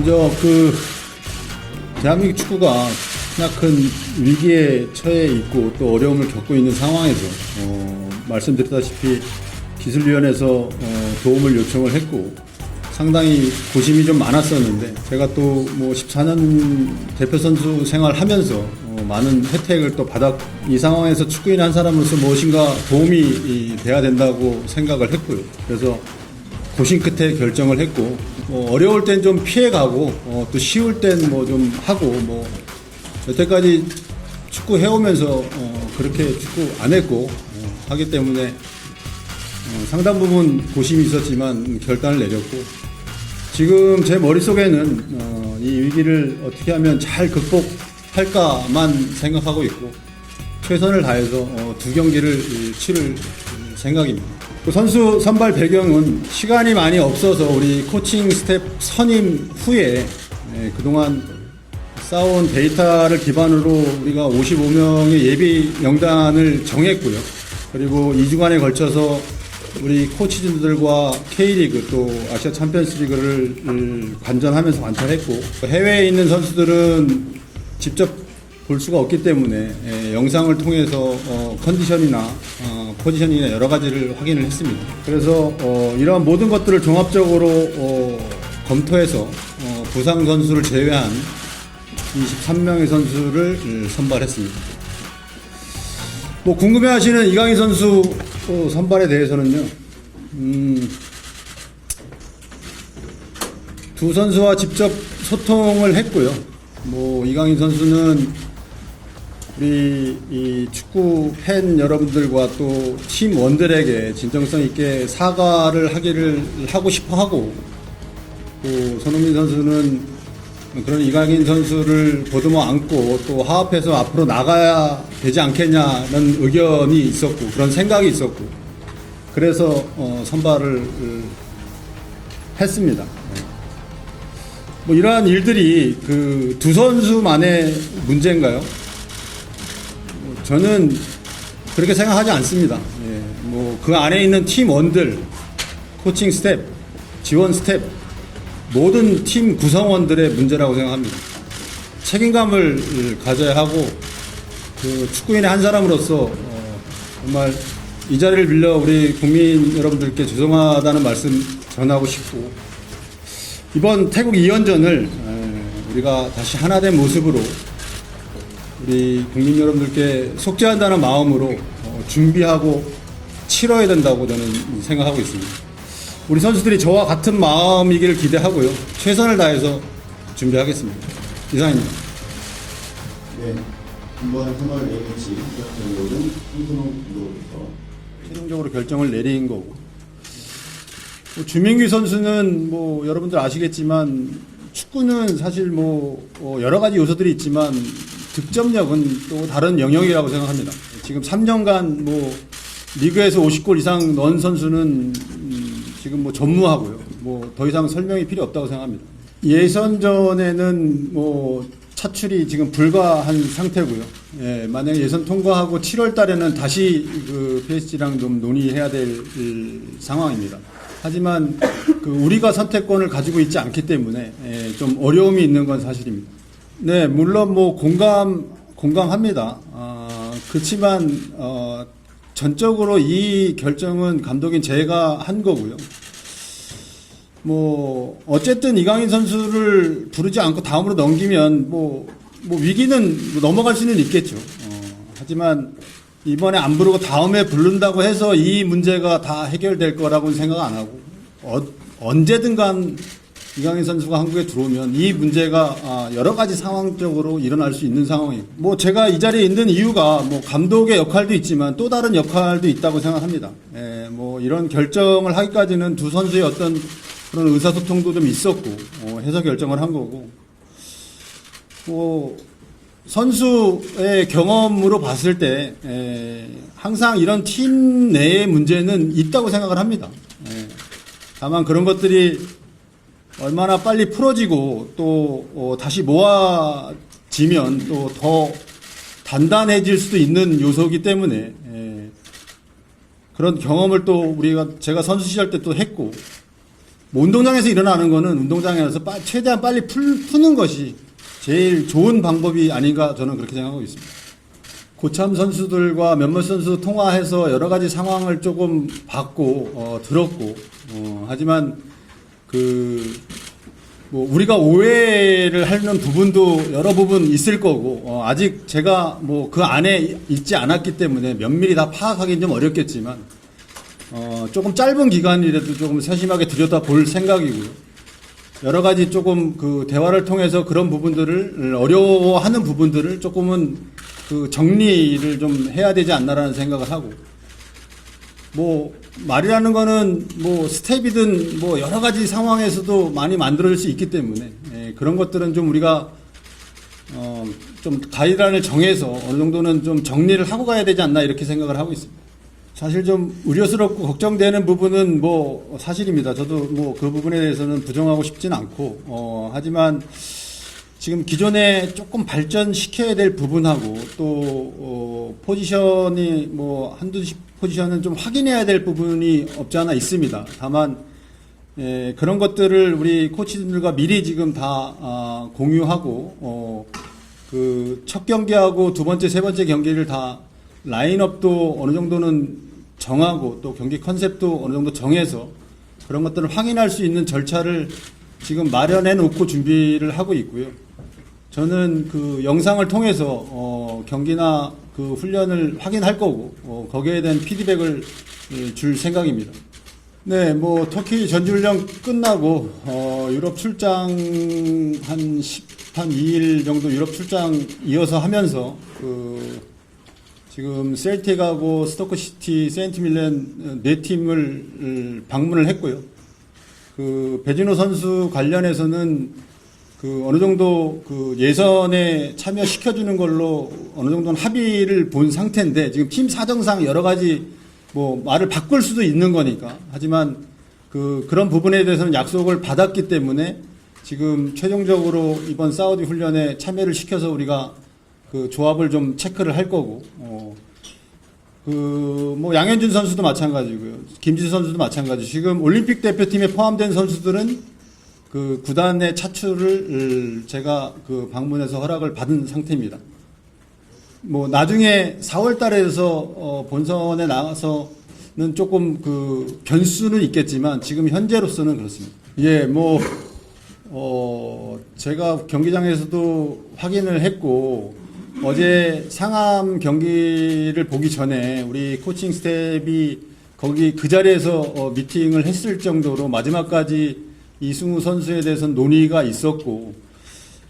먼저 그 대한민국 축구가 크나큰 위기에 처해 있고 또 어려움을 겪고 있는 상황에서 어, 말씀드렸다시피 기술위원회에서 어, 도움을 요청을 했고 상당히 고심이 좀 많았었는데 제가 또 뭐 14년 대표 선수 생활하면서 어, 많은 혜택을 또 받았 이 상황에서 축구인 한 사람으로서 무엇인가 도움이 이, 돼야 된다고 생각을 했고요. 그래서 고심 끝에 결정을 했고 뭐 어려울 땐 좀 피해가고 어, 또 쉬울 땐 뭐 좀 하고 뭐 여태까지 축구 해오면서 어, 그렇게 축구 안 했고 어, 하기 때문에 어, 상당 부분 고심이 있었지만 결단을 내렸고 지금 제 머릿속에는 어, 이 위기를 어떻게 하면 잘 극복할까만 생각하고 있고 최선을 다해서 어, 두 경기를 이, 치를 생각입니다. 그 선수 선발 배경은 시간이 많이 없어서 우리 코칭 스텝 선임 후에 예, 그동안 쌓아온 데이터를 기반으로 우리가 55명의 예비 명단을 정했고요. 그리고 2주간에 걸쳐서 우리 코치진들과 K리그 또 아시아 챔피언스 리그를 을 관전하면서 관찰했고 해외에 있는 선수들은 직접 볼 수가 없기 때문에 예, 영상을 통해서 어, 컨디션이나 어, 포지션이나 여러 가지를 확인을 했습니다. 그래서 어, 이러한 모든 것들을 종합적으로 어, 검토해서 어, 부상 선수를 제외한 23명의 선수를 음, 선발했습니다. 뭐 궁금해하시는 이강인 선수 어, 선발에 대해서는요. 음, 두 선수와 직접 소통을 했고요. 뭐 이강인 선수는 우리 이 축구 팬 여러분들과 또 팀원들에게 진정성 있게 사과를 하기를 하고 싶어 하고 또 손흥민 선수는 그런 이강인 선수를 보듬어 안고 또 화합해서 앞으로 나가야 되지 않겠냐는 의견이 있었고 그런 생각이 있었고 그래서 어, 선발을 어, 했습니다. 뭐 이러한 일들이 그 두 선수만의 문제인가요? 뭐 저는 그렇게 생각하지 않습니다. 뭐그 안에 있는 팀원들, 코칭 스텝, 지원 스텝 모든 팀 구성원들의 문제라고 생각합니다. 책임감을 가져야 하고 그 축구인의 한 사람으로서 어, 정말 이 자리를 빌려 우리 국민 여러분들께 죄송하다는 말씀 전하고 싶고 이번 태국 2연전을 우리가 다시 하나된 모습으로 우리 국민 여러분들께 속죄한다는 마음으로 어, 준비하고 치러야 된다고 저는 생각하고 있습니다. 우리 선수들이 저와 같은 마음이기를 기대하고요. 최선을 다해서 준비하겠습니다. 이상입니다. 네, 이번 3월 A매치 시작전국은 홍순호 감독부터 최종적으로 결정을 내린 거고. 뭐 주민규 선수는 뭐 여러분들 아시겠지만 축구는 사실 뭐 어, 여러 가지 요소들이 있지만 득점력은 또 다른 영역이라고 생각합니다. 지금 3년간 뭐 리그에서 50골 이상 넣은 선수는 음, 지금 뭐 전무하고요. 뭐 더 이상 설명이 필요 없다고 생각합니다. 예선전에는 뭐 차출이 지금 불가한 상태고요. 예, 만약에 예선 통과하고 7월 달에는 다시 그 PSG랑 좀 논의해야 될 음, 상황입니다. 하지만 그 우리가 선택권을 가지고 있지 않기 때문에 예, 좀 어려움이 있는 건 사실입니다. 네, 물론 뭐 공감 공감합니다. 아, 그렇지만 어, 전적으로 이 결정은 감독인 제가 한 거고요. 뭐 어쨌든 이강인 선수를 부르지 않고 다음으로 넘기면 뭐, 뭐 위기는 넘어갈 수는 있겠죠. 어, 하지만 이번에 안 부르고 다음에 부른다고 해서 이 문제가 다 해결될 거라고는 생각 안 하고 어, 언제든간 이강인 선수가 한국에 들어오면 이 문제가 아, 여러 가지 상황적으로 일어날 수 있는 상황이고 뭐 제가 이 자리에 있는 이유가 뭐 감독의 역할도 있지만 또 다른 역할도 있다고 생각합니다. 예, 뭐 이런 결정을 하기까지는 두 선수의 어떤 그런 의사소통도 좀 있었고 어, 해서 결정을 한 거고 뭐 선수의 경험으로 봤을 때 에, 항상 이런 팀 내의 문제는 있다고 생각을 합니다. 에, 다만 그런 것들이 얼마나 빨리 풀어지고 또 어, 다시 모아지면 또 더 단단해질 수도 있는 요소이기 때문에 에, 그런 경험을 또 우리가 제가 선수 시절 때 또 했고 뭐 운동장에서 일어나는 거는 운동장에서 빠- 최대한 빨리 풀, 푸는 것이 제일 좋은 방법이 아닌가 저는 그렇게 생각하고 있습니다. 고참 선수들과 몇몇 선수 통화해서 여러 가지 상황을 조금 봤고 어, 들었고 어, 하지만 그 뭐 우리가 오해를 하는 부분도 여러 부분 있을 거고 어, 아직 제가 뭐 그 안에 있지 않았기 때문에 면밀히 다 파악하기는 좀 어렵겠지만 어, 조금 짧은 기간이라도 조금 세심하게 들여다 볼 생각이고요. 여러 가지 조금 그 대화를 통해서 그런 부분들을 어려워하는 부분들을 조금은 그 정리를 좀 해야 되지 않나라는 생각을 하고 뭐 말이라는 거는 뭐 스텝이든 뭐 여러 가지 상황에서도 많이 만들어질 수 있기 때문에 예, 그런 것들은 좀 우리가 어, 좀 가이드라인을 정해서 어느 정도는 좀 정리를 하고 가야 되지 않나 이렇게 생각을 하고 있습니다. 사실 좀 우려스럽고 걱정되는 부분은 뭐 사실입니다. 저도 뭐 그 부분에 대해서는 부정하고 싶진 않고 어, 하지만 지금 기존에 조금 발전시켜야 될 부분하고 또 어, 포지션이 뭐 한두 시- 포지션은 좀 확인해야 될 부분이 없지 않아 있습니다. 다만 예, 그런 것들을 우리 코치들과 미리 지금 다 아, 공유하고 어, 그 첫 경기하고 두 번째, 세 번째 경기를 다 라인업도 어느 정도는 정하고 또 경기 컨셉도 어느 정도 정해서 그런 것들을 확인할 수 있는 절차를 지금 마련해 놓고 준비를 하고 있고요. 저는 그 영상을 통해서 어, 경기나 그 훈련을 확인할 거고 어, 거기에 대한 피드백을 예, 줄 생각입니다. 네, 뭐 터키 전지훈련 끝나고 어, 유럽 출장 한 10, 한 2일 정도 유럽 출장 이어서 하면서 그 지금 셀틱하고 스토크 시티, 세인트 밀렌 네 팀을 방문을 했고요. 그 배진호 선수 관련해서는 그 어느 정도 그 예선에 참여시켜주는 걸로 어느 정도는 합의를 본 상태인데 지금 팀 사정상 여러 가지 뭐 말을 바꿀 수도 있는 거니까 하지만 그 그런 부분에 대해서는 약속을 받았기 때문에 지금 최종적으로 이번 사우디 훈련에 참여를 시켜서 우리가 그 조합을 좀 체크를 할 거고 어, 그, 뭐, 양현준 선수도 마찬가지고요. 김지수 선수도 마찬가지. 지금 올림픽 대표팀에 포함된 선수들은 그 구단의 차출을 제가 그 방문해서 허락을 받은 상태입니다. 뭐, 나중에 4월 달에서 어, 본선에 나가서는 조금 그 변수는 있겠지만 지금 현재로서는 그렇습니다. 예, 뭐, 어, 제가 경기장에서도 확인을 했고, 어제 상암 경기를 보기 전에 우리 코칭 스텝이 거기 그 자리에서 어, 미팅을 했을 정도로 마지막까지 이승우 선수에 대해서는 논의가 있었고,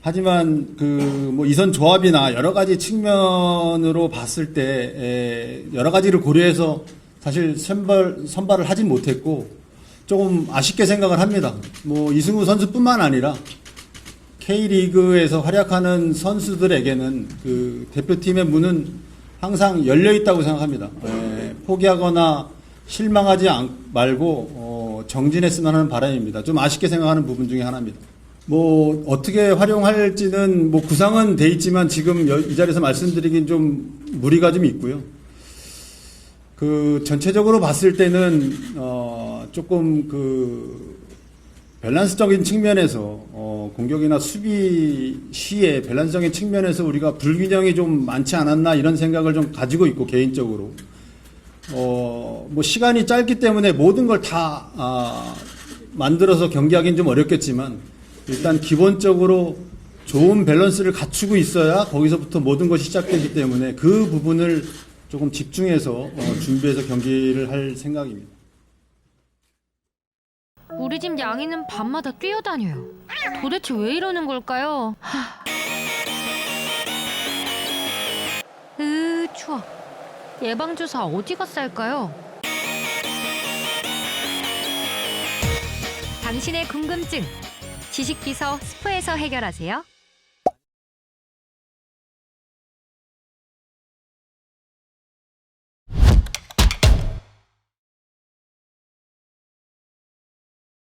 하지만 그 뭐 이선 조합이나 여러 가지 측면으로 봤을 때 에, 여러 가지를 고려해서 사실 선발 선발을 하진 못했고 조금 아쉽게 생각을 합니다. 뭐 이승우 선수뿐만 아니라 K리그에서 활약하는 선수들에게는 그 대표팀의 문은 항상 열려 있다고 생각합니다. 에, 포기하거나 실망하지 않- 말고 어, 정진했으면 하는 바람입니다. 좀 아쉽게 생각하는 부분 중에 하나입니다. 뭐 어떻게 활용할지는 뭐 구상은 돼 있지만 지금 여- 이 자리에서 말씀드리긴 좀 무리가 좀 있고요. 그 전체적으로 봤을 때는 어 조금 그 밸런스적인 측면에서 어 공격이나 수비 시에 밸런스적인 측면에서 우리가 불균형이 좀 많지 않았나 이런 생각을 좀 가지고 있고 개인적으로 어, 뭐 시간이 짧기 때문에 모든 걸다 아, 만들어서 경기하기는 좀 어렵겠지만 일단 기본적으로 좋은 밸런스를 갖추고 있어야 거기서부터 모든 것이 시작되기 때문에 그 부분을 조금 집중해서 어, 준비해서 경기를 할 생각입니다. 우리 집 양이는 밤마다 뛰어다녀요. 도대체 왜 이러는 걸까요? 하... 으, 추워. 예방주사 어디 갔어 할까요? 당신의 궁금증. 지식비서 스프에서 해결하세요.